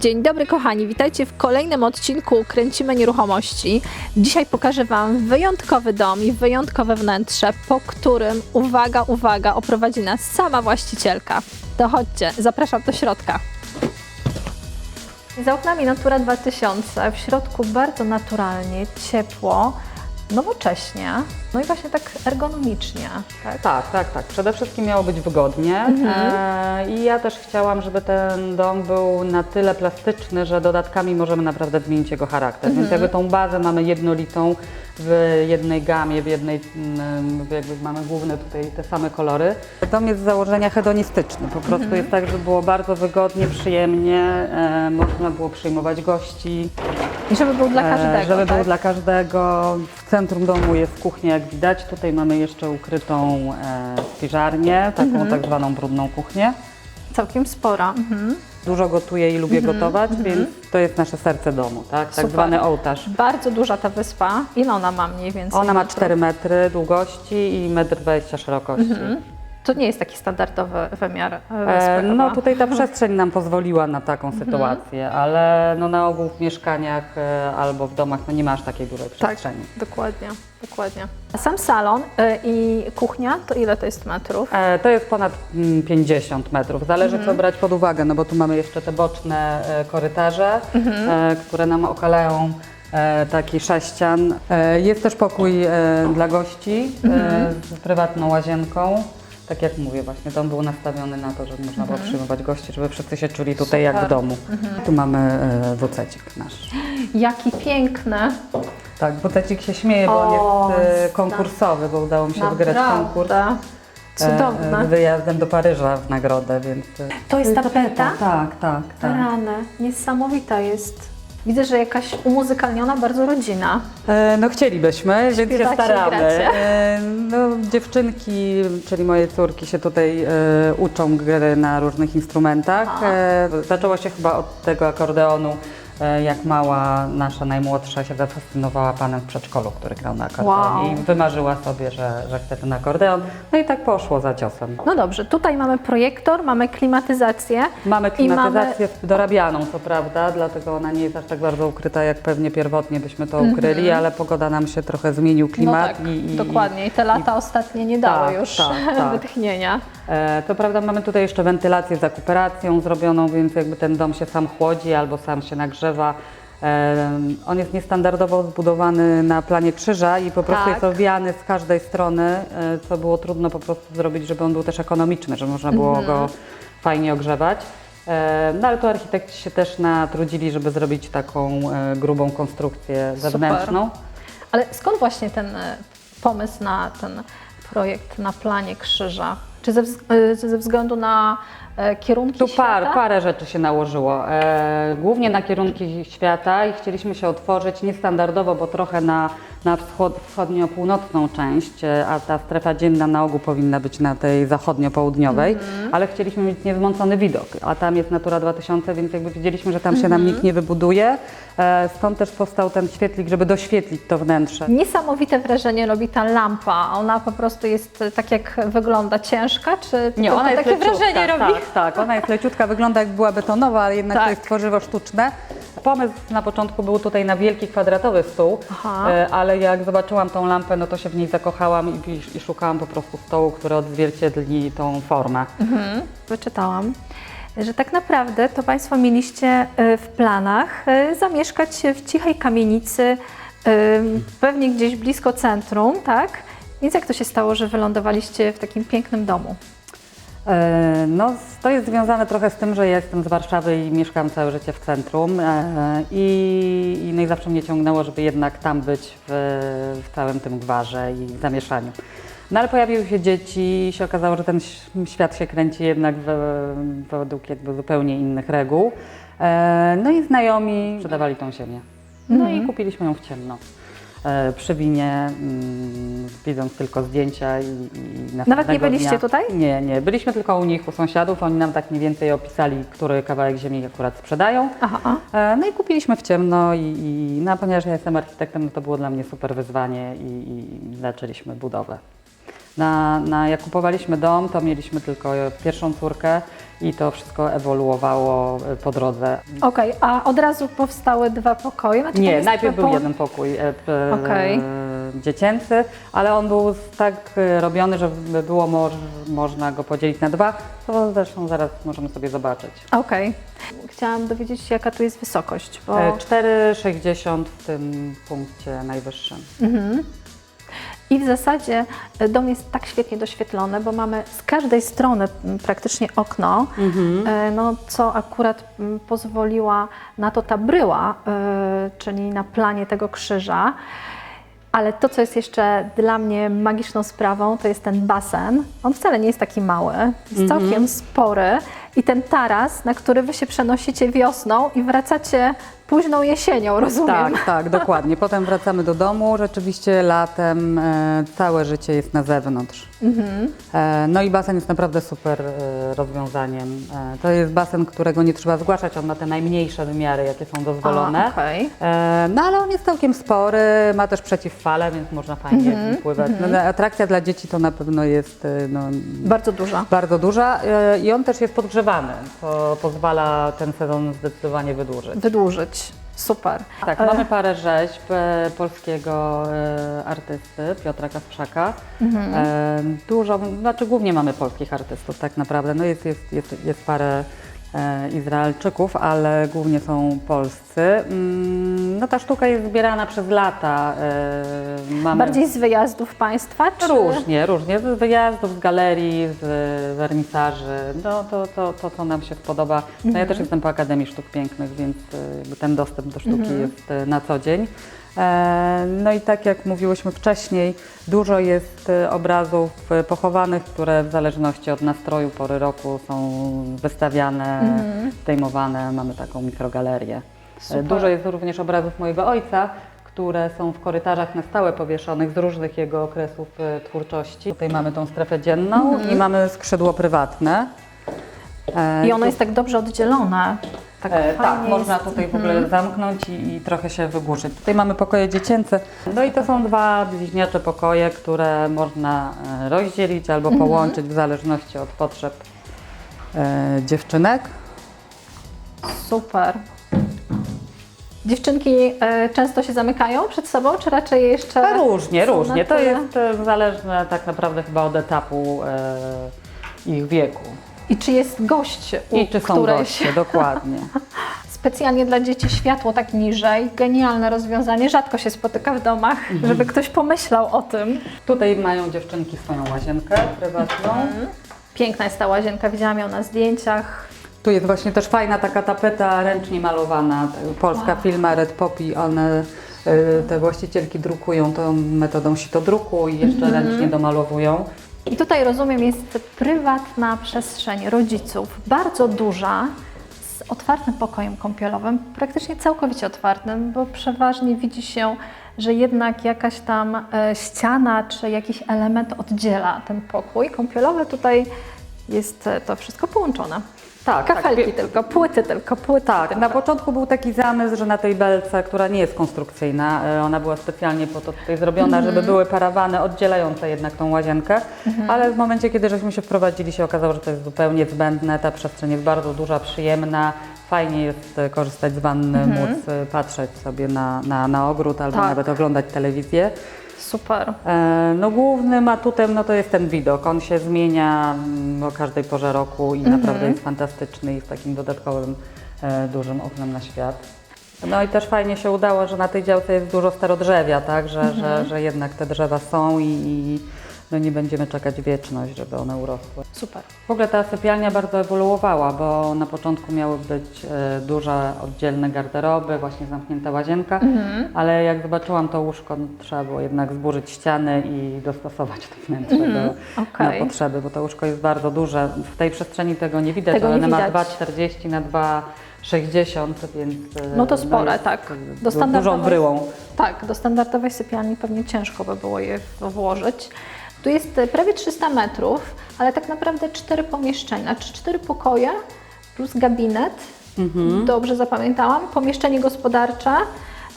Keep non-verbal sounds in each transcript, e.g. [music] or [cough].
Dzień dobry kochani, witajcie w kolejnym odcinku Kręcimy Nieruchomości. Dzisiaj pokażę Wam wyjątkowy dom i wyjątkowe wnętrze, po którym, uwaga, uwaga, oprowadzi nas sama właścicielka. To chodźcie, zapraszam do środka. Za oknami Natura 2000, w środku bardzo naturalnie, ciepło, nowocześnie, no i właśnie tak ergonomicznie. Tak? Tak, tak, tak. Przede wszystkim miało być wygodnie e, i ja też chciałam, żeby ten dom był na tyle plastyczny, że dodatkami możemy naprawdę zmienić jego charakter. Więc jakby tą bazę mamy jednolitą w jednej gamie, w jednej, mm, jakby mamy główne tutaj te same kolory. Dom jest z założenia hedonistyczny. Po prostu jest tak, żeby było bardzo wygodnie, przyjemnie, e, można było przyjmować gości. I żeby był dla E, każdego. Żeby tak? był dla każdego. W centrum domu jest kuchnia, jak widać. Tutaj mamy jeszcze ukrytą e, spiżarnię, taką Mhm. tak zwaną brudną kuchnię. Całkiem spora. Mhm. Dużo gotuję i lubię gotować, więc to jest nasze serce domu, tak? Tak Super. zwany ołtarz. Bardzo duża ta wyspa. Ile ona ma mniej więcej? Ona ma metrów? 4 metry długości i 1,20 m szerokości. To nie jest taki standardowy wymiar e, E, no tutaj ta przestrzeń nam pozwoliła na taką Mhm. sytuację, ale no na ogół w mieszkaniach e, albo w domach no nie masz takiej dużej Tak, przestrzeni. dokładnie, dokładnie. A Sam salon y, i kuchnia, to ile to jest metrów? E, To jest ponad mm, 50 metrów. Zależy Mhm. co brać pod uwagę, no bo tu mamy jeszcze te boczne e, korytarze, Mhm. e, które nam okalają e, taki sześcian. E, Jest też pokój e, dla gości Mhm. e, z prywatną łazienką. Tak jak mówię, właśnie dom był nastawiony na to, żeby można było Mhm. przyjmować gości, żeby wszyscy się czuli tutaj jak w domu. Mhm. Tu mamy e, wucecik nasz. Jaki piękny. Tak, wucecik się śmieje, bo on O, jest e, konkursowy, bo udało mi się wygrać konkurs. Naprawdę. e, Cudowne. Z wyjazdem do Paryża w nagrodę, więc... e, To jest tapeta? Tak, tak, tak. Rany, niesamowita jest. Widzę, że jakaś umuzykalniona, bardzo rodzina. E, no chcielibyśmy, więc się Śpiewacie, staramy. gracie. E, no, dziewczynki, czyli moje córki się tutaj e, uczą gry na różnych instrumentach. E, zaczęło się chyba od tego akordeonu, jak mała nasza najmłodsza się zafascynowała panem w przedszkolu, który grał na akordeonie Wow. i wymarzyła sobie, że, że chce ten akordeon. No i tak poszło za ciosem. No dobrze, tutaj mamy projektor, mamy klimatyzację. Mamy I klimatyzację dorabianą, co prawda, dlatego ona nie jest aż tak bardzo ukryta, jak pewnie pierwotnie byśmy to ukryli, ale pogoda nam się trochę zmienił klimat. Mhm. no tak, i, i, dokładnie. I te lata ostatnie nie dały Tak, już tak, tak. [laughs] wytchnienia. E, to prawda, mamy tutaj jeszcze wentylację z akuperacją zrobioną, więc jakby ten dom się sam chłodzi albo sam się nagrzewa. E, on jest niestandardowo zbudowany na planie krzyża i po prostu Tak. jest owijany z każdej strony, e, co było trudno po prostu zrobić, żeby on był też ekonomiczny, żeby można było Mhm. go fajnie ogrzewać. No ale tu architekci się też natrudzili, żeby zrobić taką grubą konstrukcję zewnętrzną. Ale skąd właśnie ten pomysł na ten projekt na planie krzyża? Czy ze, e, ze względu na e, kierunki Tu par, świata? parę rzeczy się nałożyło. E, głównie na kierunki świata i chcieliśmy się otworzyć niestandardowo, bo trochę na, na wschod, wschodnio-północną część, e, a ta strefa dzienna na ogół powinna być na tej zachodnio-południowej, ale chcieliśmy mieć niezmącony widok, a tam jest Natura 2000, więc jakby widzieliśmy, że tam się nam nikt nie wybuduje. E, stąd też powstał ten świetlik, żeby doświetlić to wnętrze. Niesamowite wrażenie robi ta lampa. Ona po prostu jest e, tak jak wygląda ciężka, czy Nie, ona jest takie leciutka, wrażenie robi? Tak, tak, ona jest leciutka, wygląda jak była betonowa, ale jednak Tak. to jest tworzywo sztuczne. Pomysł na początku był tutaj na wielki kwadratowy stół, Aha. e, ale jak zobaczyłam tą lampę, no to się w niej zakochałam i, i, szukałam po prostu stołu, który odzwierciedli tą formę. Wyczytałam, że tak naprawdę to Państwo mieliście e, w planach e, zamieszkać w cichej kamienicy, pewnie gdzieś blisko centrum, tak? Więc jak to się stało, że wylądowaliście w takim pięknym domu? E, No, to jest związane trochę z tym, że ja jestem z Warszawy i mieszkam całe życie w centrum e, i, i no i zawsze mnie ciągnęło, żeby jednak tam być w, w całym tym gwarze i zamieszaniu. No ale pojawiły się dzieci i się okazało, że ten świat się kręci jednak we- według jakby zupełnie innych reguł. E, No i znajomi sprzedawali tą ziemię. No i kupiliśmy ją w ciemno. E, Przy winie, mm, widząc tylko zdjęcia i, i następnego byliście dnia- tutaj? Nie, nie. Byliśmy tylko u nich, u sąsiadów. Oni nam tak mniej więcej opisali, który kawałek ziemi akurat sprzedają. Aha, E, No i kupiliśmy w ciemno i, i no, a ponieważ ja jestem architektem, no to było dla mnie super wyzwanie i, i zaczęliśmy budowę. Na, na, jak kupowaliśmy dom, to mieliśmy tylko pierwszą córkę i to wszystko ewoluowało e, po drodze. Okej, a od razu powstały dwa pokoje? Znaczy, tam Nie, jest najpierw był po- jeden pokój e, p- Okej. e, dziecięcy, ale on był tak e, robiony, żeby było moż, można go podzielić na dwa, to zresztą zaraz możemy sobie zobaczyć. Okej. Chciałam dowiedzieć się, jaka tu jest wysokość, bo... E, 4,60 w tym punkcie najwyższym. Mhm. I w zasadzie e, dom jest tak świetnie doświetlony, bo mamy z każdej strony praktycznie okno, e, no, co akurat pozwoliła na to ta bryła, e, czyli na planie tego krzyża. Ale to, co jest jeszcze dla mnie magiczną sprawą, to jest ten basen. On wcale nie jest taki mały, jest całkiem spory. I ten taras, na który wy się przenosicie wiosną i wracacie późną jesienią, rozumiem? Tak, tak, dokładnie. Potem wracamy do domu. Rzeczywiście latem e, całe życie jest na zewnątrz. E, no i basen jest naprawdę super e, rozwiązaniem. E, to jest basen, którego nie trzeba zgłaszać. On ma te najmniejsze wymiary, jakie są dozwolone. A, okej. E, No ale on jest całkiem spory, ma też przeciwfale, więc można fajnie Mhm, pływać. No, atrakcja dla dzieci to na pewno jest e, no, Bardzo duża. bardzo duża e, i on też jest podgrzewany, co pozwala ten sezon zdecydowanie wydłużyć. Wydłużyć. Super. Tak, E, mamy parę rzeźb e, polskiego e, artysty Piotra Kasprzaka. Mhm. Dużo, znaczy głównie mamy polskich artystów tak naprawdę. No jest, jest, jest, jest parę Izraelczyków, ale głównie są polscy. Mm, no ta sztuka jest zbierana przez lata. E, mamy Bardziej z wyjazdów Państwa? Czy... Różnie, różnie. Z wyjazdów, z galerii, z wernisaży. No to, to, to co nam się spodoba. No ja też jestem po Akademii Sztuk Pięknych, więc jakby ten dostęp do sztuki jest y, na co dzień. E, No i tak jak mówiłyśmy wcześniej, dużo jest obrazów pochowanych, które w zależności od nastroju, pory roku są wystawiane, zdejmowane. Mamy taką mikrogalerię. E, Super. Dużo jest również obrazów mojego ojca, które są w korytarzach na stałe powieszonych z różnych jego okresów e, twórczości. Tutaj mamy tą strefę dzienną i mamy skrzydło prywatne. E, I ono jest tak dobrze oddzielone. Tak, E, tak, można jest. tutaj w ogóle zamknąć i, i trochę się wygłuszyć. Tutaj mamy pokoje dziecięce. No i to są dwa bliźniacze pokoje, które można rozdzielić albo połączyć w zależności od potrzeb e, dziewczynek. Super. Dziewczynki e, często się zamykają przed sobą, czy raczej jeszcze. A różnie, są różnie. To tyle- jest e, zależne tak naprawdę chyba od etapu e, ich wieku. I czy jest gość u I czy są którejś? goście, dokładnie. [laughs] Specjalnie dla dzieci światło tak niżej. Genialne rozwiązanie. Rzadko się spotyka w domach, Mhm. żeby ktoś pomyślał o tym. Tutaj mają dziewczynki swoją łazienkę prywatną. Piękna jest ta łazienka, widziałam ją na zdjęciach. Tu jest właśnie też fajna taka tapeta ręcznie malowana, polska firma Red Poppy, one, y, te właścicielki drukują tą metodą sitodruku i jeszcze Mhm. ręcznie domalowują. I tutaj rozumiem, jest prywatna przestrzeń rodziców, bardzo duża, z otwartym pokojem kąpielowym, praktycznie całkowicie otwartym, bo przeważnie widzi się, że jednak jakaś tam e, ściana czy jakiś element oddziela ten pokój kąpielowy. Tutaj jest e, to wszystko połączone. Tak, Kafelki tak. tylko, płyty tylko, płyty Tak, na początku był taki zamysł, że na tej belce, która nie jest konstrukcyjna, e, ona była specjalnie po to tutaj zrobiona, Mhm. żeby były parawany oddzielające jednak tą łazienkę, ale w momencie, kiedy żeśmy się wprowadzili, się okazało, że to jest zupełnie zbędne, ta przestrzeń jest bardzo duża, przyjemna, fajnie jest e, korzystać z wanny, móc e, patrzeć sobie na, na, na ogród albo Tak. nawet oglądać telewizję. Super. E, No głównym atutem no to jest ten widok. On się zmienia mm, o każdej porze roku i naprawdę jest fantastyczny i z takim dodatkowym e, dużym oknem na świat. No i też fajnie się udało, że na tej działce jest dużo starodrzewia, tak, że, że, że jednak te drzewa są i, i no nie będziemy czekać wieczność, żeby one urosły. Super. W ogóle ta sypialnia bardzo ewoluowała, bo na początku miały być e, duże, oddzielne garderoby, właśnie zamknięta łazienka, ale jak zobaczyłam to łóżko, no, trzeba było jednak zburzyć ściany i dostosować to wnętrze do, Okej. na potrzeby, bo to łóżko jest bardzo duże. W tej przestrzeni tego nie widać, Tego ale nie ono ma widać. 2,40 na 2,60, więc e, No to spore, jest, tak. Do dużą bryłą. Tak, do standardowej sypialni pewnie ciężko by było je włożyć. Tu jest e, prawie 300 metrów, ale tak naprawdę cztery pomieszczenia, znaczy cztery pokoje plus gabinet. Dobrze zapamiętałam. Pomieszczenie gospodarcze,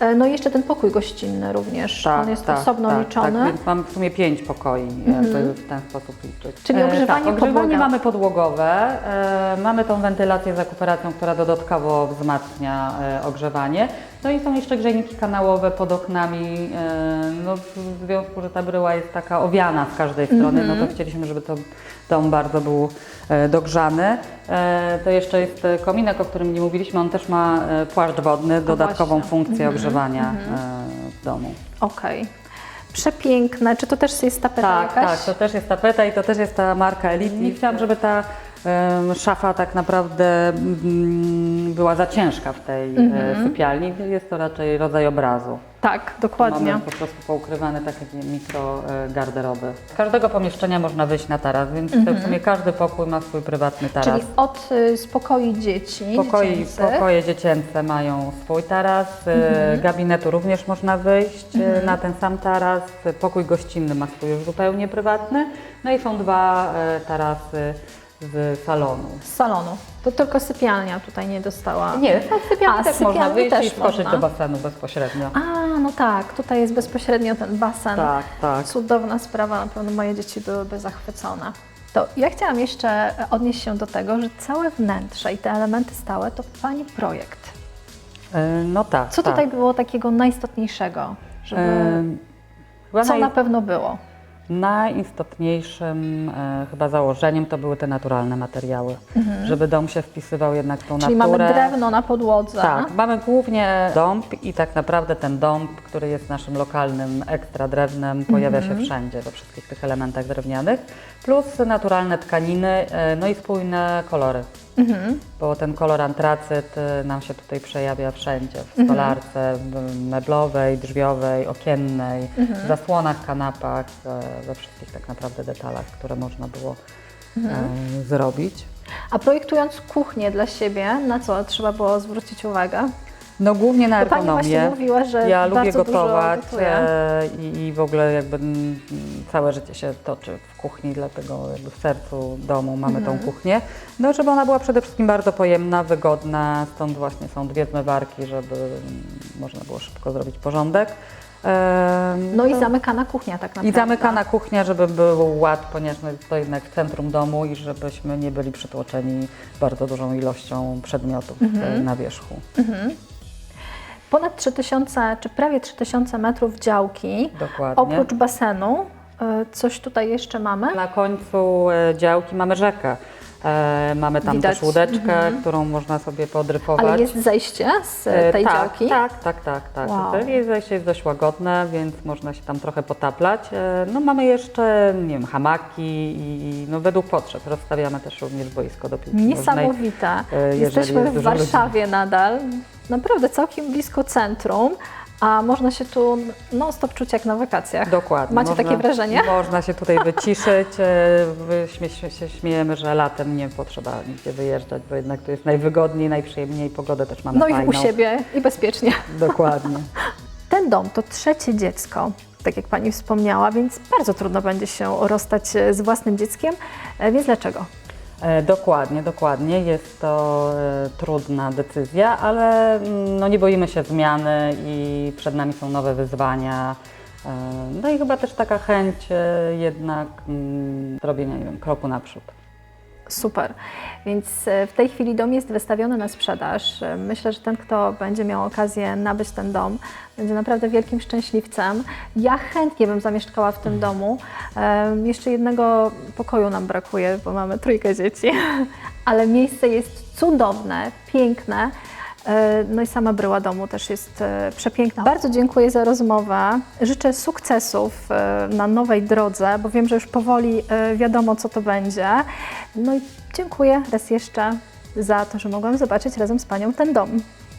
E, No i jeszcze ten pokój gościnny również. On jest osobno tak, liczony. Mhm. Tak, więc mamy w sumie pięć pokoi, jakby w ten sposób liczyć. Czyli E, ogrzewanie tak, ogrzewanie podłoga. mamy podłogowe, e, mamy tą wentylację z akuperacją, która dodatkowo wzmacnia e, ogrzewanie. No i są jeszcze grzejniki kanałowe pod oknami. E, no, w związku, że ta bryła jest taka owiana z każdej strony, no Mhm. to chcieliśmy, żeby to dom bardzo był e, dogrzany. E, to jeszcze jest kominek, o którym nie mówiliśmy, on też ma płaszcz wodny, dodatkową właśnie. funkcję ogrzewania e, w domu. Okej. Przepiękne. Czy to też jest tapeta Tak, jakaś? tak, to też jest tapeta i to też jest ta marka Elite. I chciałam, żeby ta szafa tak naprawdę mm, była za ciężka w tej e, sypialni. Jest to raczej rodzaj obrazu. Tak, dokładnie. Mamy po prostu poukrywane takie mikro e, garderoby. Z każdego pomieszczenia można wyjść na taras, więc w sumie każdy pokój ma swój prywatny taras. Czyli od y, spokoi dzieci, Pokoi, dziecięcych. pokoje dziecięce mają swój taras, e, gabinetu również można wyjść e, na ten sam taras, pokój gościnny ma swój już zupełnie prywatny, no i są dwa tarasy z salonu. Z salonu. To tylko sypialnia tutaj nie dostała. Nie, z sypialni też z można sypialni wyjść i też skoczyć można. do basenu bezpośrednio. A, no tak, tutaj jest bezpośrednio ten basen. Tak, tak. Cudowna sprawa, na pewno moje dzieci byłyby zachwycone. To ja chciałam jeszcze odnieść się do tego, że całe wnętrze i te elementy stałe to Pani projekt. E, No tak. Co tak. tutaj było takiego najistotniejszego, żeby, Chyba co naj, na pewno było? Najistotniejszym e, chyba założeniem to były te naturalne materiały, żeby dom się wpisywał jednak w tą Mhm. Czyli naturę. mamy drewno na podłodze. Tak, mamy głównie dąb i tak naprawdę ten dąb, który jest naszym lokalnym ekstra drewnem, pojawia Mhm. się wszędzie, we wszystkich tych elementach drewnianych, plus naturalne tkaniny, e, no i spójne kolory. Mhm. Bo ten kolor antracyt e, nam się tutaj przejawia wszędzie, w Mhm. stolarce, w meblowej, drzwiowej, okiennej, Mhm. w zasłonach, kanapach, e, we wszystkich tak naprawdę detalach, które można było Mhm. e, zrobić. A projektując kuchnię dla siebie, na co trzeba było zwrócić uwagę? No głównie na Pani właśnie ergonomię. mówiła, że Ja lubię bardzo gotować dużo e, i, i w ogóle jakby mm, całe życie się toczy w kuchni, dlatego jakby w sercu domu mamy Mhm. tą kuchnię. No żeby ona była przede wszystkim bardzo pojemna, wygodna, stąd właśnie są dwie zmywarki, żeby mm, można było szybko zrobić porządek. E, No i zamykana kuchnia tak naprawdę. i zamykana kuchnia, żeby był ład, ponieważ jest to jednak centrum domu i żebyśmy nie byli przytłoczeni bardzo dużą ilością przedmiotów Mhm. e, na wierzchu. Ponad 3000, czy prawie 3000 metrów działki. Dokładnie. Oprócz basenu, y, coś tutaj jeszcze mamy? Na końcu e, działki mamy rzekę. E, mamy tam Widać. też łódeczkę, którą można sobie podryfować. Ale jest zejście z E, tej tak, działki? Tak, tak, tak, tak. Wow. To Jej zejście jest dość łagodne, więc można się tam trochę potaplać. E, No mamy jeszcze, nie wiem, hamaki i no, według potrzeb. Rozstawiamy też również boisko do piłki. Niesamowite. e, jeżeli Jesteśmy jest w dużo ludzi. Warszawie nadal, naprawdę całkiem blisko centrum, a można się tu non-stop czuć jak na wakacjach. Dokładnie. Macie można, takie wrażenie? Można się tutaj wyciszyć. e, Śmie, się śmiejemy, że latem nie potrzeba nigdzie wyjeżdżać, bo jednak tu jest najwygodniej, najprzyjemniej, pogodę też mamy No i fajną. u siebie i bezpiecznie. Dokładnie. [laughs] Ten dom to trzecie dziecko, tak jak Pani wspomniała, więc bardzo trudno będzie się rozstać e, z własnym dzieckiem. E, Więc dlaczego? E, Dokładnie, dokładnie. Jest to e, trudna decyzja, ale mm, no, nie boimy się zmiany i przed nami są nowe wyzwania. E, No i chyba też taka chęć jednak mm, zrobienia wiem, kroku naprzód. Super. Więc e, w tej chwili dom jest wystawiony na sprzedaż. E, Myślę, że ten, kto będzie miał okazję nabyć ten dom, będzie naprawdę wielkim szczęśliwcem. Ja chętnie bym zamieszkała w tym domu. E, Jeszcze jednego pokoju nam brakuje, bo mamy trójkę dzieci, [laughs] ale miejsce jest cudowne, piękne. E, No i sama bryła domu też jest e, przepiękna. Bardzo dziękuję za rozmowę. Życzę sukcesów e, na nowej drodze, bo wiem, że już powoli wiadomo, co to będzie. No i dziękuję raz jeszcze za to, że mogłam zobaczyć razem z Panią ten dom.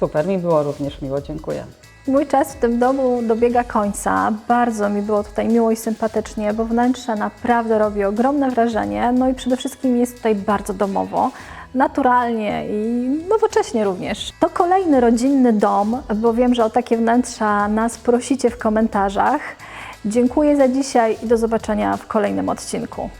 Super, mi było również miło, dziękuję. Mój czas w tym domu dobiega końca. Bardzo mi było tutaj miło i sympatycznie, bo wnętrze naprawdę robi ogromne wrażenie. No i przede wszystkim jest tutaj bardzo domowo, naturalnie i nowocześnie również. To kolejny rodzinny dom, bo wiem, że o takie wnętrza nas prosicie w komentarzach. Dziękuję za dzisiaj i do zobaczenia w kolejnym odcinku.